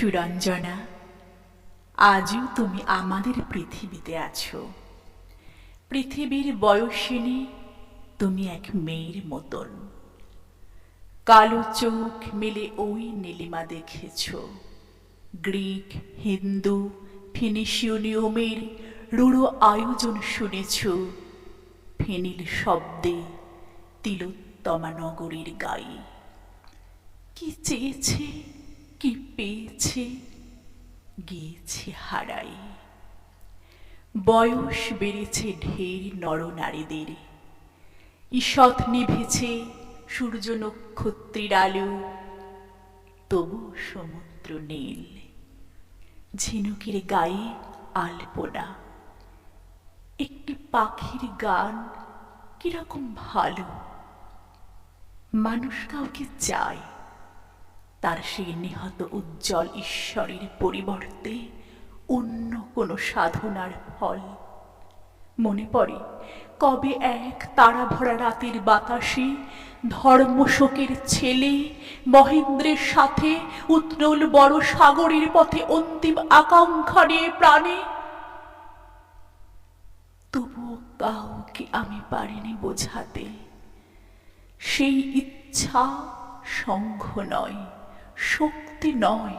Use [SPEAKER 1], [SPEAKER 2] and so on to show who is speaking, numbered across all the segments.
[SPEAKER 1] সুরঞ্জনা, আজও তুমি আমাদের পৃথিবীতে আছো। পৃথিবীর বয়সিনী তুমি এক মেয়ের মতন। কালো চোখ মিলে ওই নীলিমা দেখেছ। গ্রিক, হিন্দু ফিনিশীয় নিয়মের রূঢ় আয়োজন শুনেছ। ফেনিল শব্দে তিলোত্তমা নগরীর গায়ে। কি চেয়েছে কি পেয়েছে? গিয়েছে হারাই। বয়স বেড়েছে ঢের নরনারীদের। ঈষৎ নিভেছে সূর্য নক্ষত্রের আলো। তবু সমুদ্র নীল। ঝিনুকের গায়ে আলপনা। একটি পাখির গান কীরকম ভালো। মানুষ কাউকে চায়। তার সেই নিহত উজ্জ্বল ঈশ্বরের পরিবর্তে অন্য কোনো সাধনার ফল। মনে পড়ে, কবে এক তারা ভরা রাতের বাতাসে ধর্মশোকের ছেলে মহেন্দ্রের সাথে উত্তল বড় সাগরের পথে অন্তিম আকাঙ্ক্ষা নিয়ে প্রাণে। তবুও কাউকে আমি পারিনি বোঝাতে। সেই ইচ্ছা সংঘ নয়। শক্তি নয়,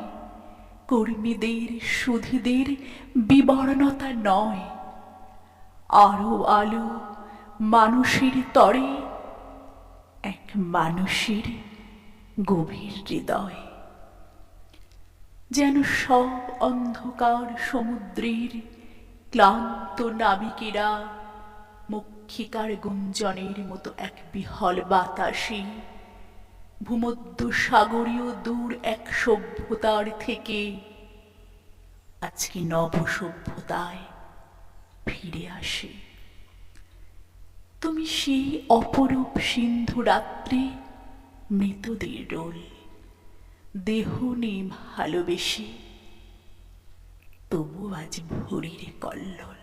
[SPEAKER 1] কর্মীদের, সুধীদের বিবর্ণতা নয়। আরও আলো মানুষের তরে, এক মানুষের গভীর হৃদয়। যেন সব অন্ধকার সমুদ্রের ক্লান্ত নাবিকেরা, মক্ষিকার গুঞ্জনের মতো এক বিহল বাতাসে ভূমধ্য সাগরীয় দূর এক সভ্যতার থেকে আজকে নব সভ্যতায় ফিরে আসে। তুমি সেই অপরূপ সিন্ধু রাত্রে মৃতদের রোল, দেহ নেই ভালোবেসে তবু আজ ভুরির কল্লোল।